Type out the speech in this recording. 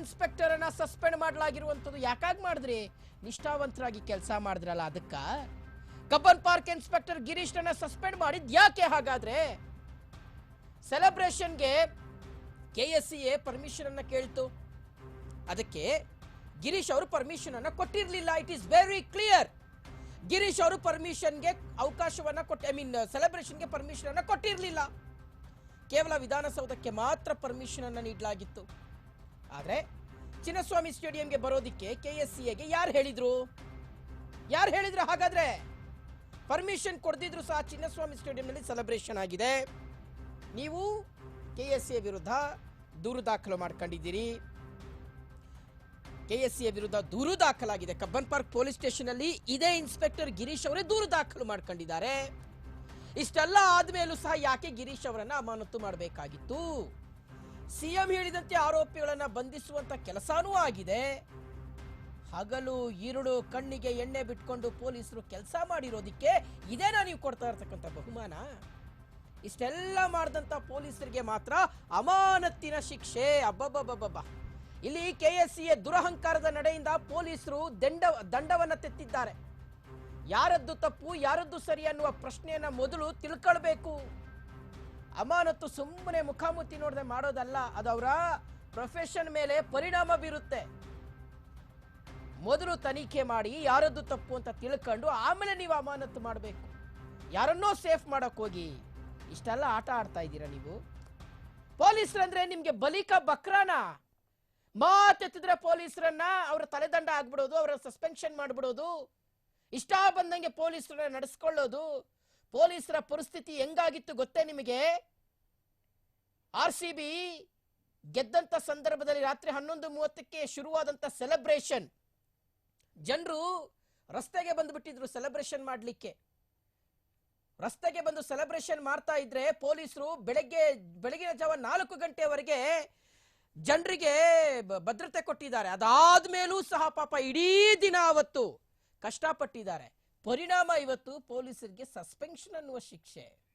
Inspector ಅನ್ನ suspend ಮಾಡಲಾಗಿರುವಂಥದ್ದು ಯಾಕಾಗಿ ಮಾಡಿದ್ರಿ? ನಿಷ್ಠಾವಂತರಾಗಿ ಕೆಲಸ ಮಾಡಿದ್ರಲ್ಲ ಅದಕ್ಕ? ಕಬ್ಬನ್ ಪಾರ್ಕ್ ಇನ್ಸ್ಪೆಕ್ಟರ್ ಗಿರೀಶ್ ಅನ್ನ ಸಸ್ಪೆಂಡ್ ಮಾಡಿದ್ ಯಾಕೆ ಹಾಗಾದ್ರೆ? ಸೆಲೆಬ್ರೇಷನ್ಗೆ K S C A permission ಅನ್ನ ಕೇಳ್ತು. ಅದಕ್ಕೆ ಗಿರೀಶ್ ಅವರು ಪರ್ಮಿಷನ್ ಅನ್ನ ಕೊಟ್ಟಿರಲಿಲ್ಲ. It is very clear Girish ಅವರು ಪರ್ಮಿಷನ್ಗೆ ಅವಕಾಶವನ್ನ ಕೊಟ್ಟ ಐ ಮೀನ್ ಸೆಲೆಬ್ರೇಷನ್ಗೆ ಪರ್ಮಿಷನ್ ಅನ್ನ ಕೊಟ್ಟಿರಲಿಲ್ಲ. ಕೇವಲ ವಿಧಾನಸೌಧಕ್ಕೆ ಮಾತ್ರ ಪರ್ಮಿಷನ್ ಅನ್ನ ನೀಡಲಾಗಿತ್ತು. ಆದ್ರೆ ಚಿನ್ನಸ್ವಾಮಿ ಸ್ಟೇಡಿಯಂಗೆ ಬರೋದಿಕ್ಕೆ ಕೆ ಎಸ್ ಸಿ ಎಗೆ ಯಾರು ಹೇಳಿದ್ರು? ಯಾರು ಹೇಳಿದ್ರು ಹಾಗಾದ್ರೆ? ಪರ್ಮಿಷನ್ ಕೊಡದಿದ್ರು ಸಹ ಚಿನ್ನಸ್ವಾಮಿ ಸ್ಟೇಡಿಯಂನಲ್ಲಿ ಸೆಲೆಬ್ರೇಷನ್ ಆಗಿದೆ. ನೀವು ಕೆ ಎಸ್ ಸಿ ವಿರುದ್ಧ ದೂರು ದಾಖಲು ಮಾಡ್ಕೊಂಡಿದ್ದೀರಿ. ಕೆ ಎಸ್ ಸಿ ವಿರುದ್ಧ ದೂರು ದಾಖಲಾಗಿದೆ. ಕಬ್ಬನ್ ಪಾರ್ಕ್ ಪೊಲೀಸ್ ಸ್ಟೇಷನ್ ಅಲ್ಲಿ ಇದೇ ಇನ್ಸ್ಪೆಕ್ಟರ್ ಗಿರೀಶ್ ಅವರೇ ದೂರು ದಾಖಲು ಮಾಡ್ಕೊಂಡಿದ್ದಾರೆ. ಇಷ್ಟೆಲ್ಲ ಆದ್ಮೇಲೂ ಸಹ ಯಾಕೆ ಗಿರೀಶ್ ಅವರನ್ನ ಅಮಾನತು ಮಾಡಬೇಕಾಗಿತ್ತು? ಸಿಎಂ ಹೇಳಿದಂತೆ ಆರೋಪಿಗಳನ್ನು ಬಂಧಿಸುವಂತ ಕೆಲಸನೂ ಆಗಿದೆ. ಹಗಲು ಇರುಳು ಕಣ್ಣಿಗೆ ಎಣ್ಣೆ ಬಿಟ್ಕೊಂಡು ಪೊಲೀಸರು ಕೆಲಸ ಮಾಡಿರೋದಕ್ಕೆ ಇದೇನಾ ನೀವು ಕೊಡ್ತಾ ಇರ್ತಕ್ಕಂಥ ಬಹುಮಾನ? ಇಷ್ಟೆಲ್ಲ ಮಾಡಿದಂಥ ಪೊಲೀಸರಿಗೆ ಮಾತ್ರ ಅಮಾನತ್ತಿನ ಶಿಕ್ಷೆ. ಅಬ್ಬಬ್ಬಬ್ಬಬ್ಬ. ಇಲ್ಲಿ ಕೆ ಎಸ್ ಸಿ ದುರಹಂಕಾರದ ನಡೆಯಿಂದ ಪೊಲೀಸರು ದಂಡ, ದಂಡವನ್ನು ತೆತ್ತಿದ್ದಾರೆ. ಯಾರದ್ದು ತಪ್ಪು, ಯಾರದ್ದು ಸರಿ ಅನ್ನುವ ಪ್ರಶ್ನೆಯನ್ನು ಮೊದಲು ತಿಳ್ಕೊಳ್ಬೇಕು. ಅಮಾನತ್ತು ಸುಮ್ಮನೆ ಮುಖಾಮುಖಿ ನೋಡದೆ ಮಾಡೋದಲ್ಲ, ಅದು ಅವರ ಪ್ರೊಫೆಷನ್ ಮೇಲೆ ಪರಿಣಾಮ ಬೀರುತ್ತೆ. ಮೊದಲು ತನಿಖೆ ಮಾಡಿ ಯಾರದ್ದು ತಪ್ಪು ಅಂತ ತಿಳ್ಕೊಂಡು ಆಮೇಲೆ ನೀವು ಅಮಾನತ್ತು ಮಾಡಬೇಕು. ಯಾರನ್ನೋ ಸೇಫ್ ಮಾಡಕ್ ಹೋಗಿ. ಇಷ್ಟೆಲ್ಲ ಆಟ ಆಡ್ತಾ ಇದ್ದೀರಾ ನೀವು? ಪೊಲೀಸರಂದ್ರೆ ನಿಮಗೆ ಬಲಿಕ ಬಕ್ರಾನ? ಮಾತೆತ್ತಿದ್ರೆ ಪೊಲೀಸರನ್ನ ಅವರ ತಲೆದಂಡ ಆಗ್ಬಿಡೋದು ಅವರ ಸಸ್ಪೆನ್ಷನ್ ಮಾಡ್ಬಿಡೋದು. ಇಷ್ಟ ಬಂದಂಗೆ ಪೊಲೀಸರನ್ನ ನಡೆಸ್ಕೊಳ್ಳೋದು. ಪೊಲೀಸರ ಪರಿಸ್ಥಿತಿ ಹೆಂಗಾಗಿತ್ತು ಗೊತ್ತೇ ನಿಮಗೆ? ಆರ್ ಸಿ ಬಿ ಗೆದ್ದಂತ ಸಂದರ್ಭದಲ್ಲಿ ರಾತ್ರಿ ಹನ್ನೊಂದು ಮೂವತ್ತಕ್ಕೆ ಶುರುವಾದಂತ ಸೆಲೆಬ್ರೇಷನ್ ಜನರು ರಸ್ತೆಗೆ ಬಂದ್ಬಿಟ್ಟಿದ್ರು ಸೆಲೆಬ್ರೇಷನ್ ಮಾಡಲಿಕ್ಕೆ. ರಸ್ತೆಗೆ ಬಂದು ಸೆಲೆಬ್ರೇಷನ್ ಮಾಡ್ತಾ ಇದ್ರೆ ಪೊಲೀಸರು ಬೆಳಗ್ಗೆ, ಬೆಳಗಿನ ಜಾವ ನಾಲ್ಕು ಗಂಟೆವರೆಗೆ ಜನರಿಗೆ ಭದ್ರತೆ ಕೊಟ್ಟಿದ್ದಾರೆ. ಅದಾದ್ಮೇಲೂ ಸಹ ಪಾಪ ಇಡೀ ದಿನ ಅವತ್ತು ಕಷ್ಟಪಟ್ಟಿದ್ದಾರೆ. ಪರಿಣಾಮ ಇವತ್ತು ಪೊಲೀಸರಿಗೆ ಸಸ್ಪೆನ್ಷನ್ ಅನ್ನುವ ಶಿಕ್ಷೆ.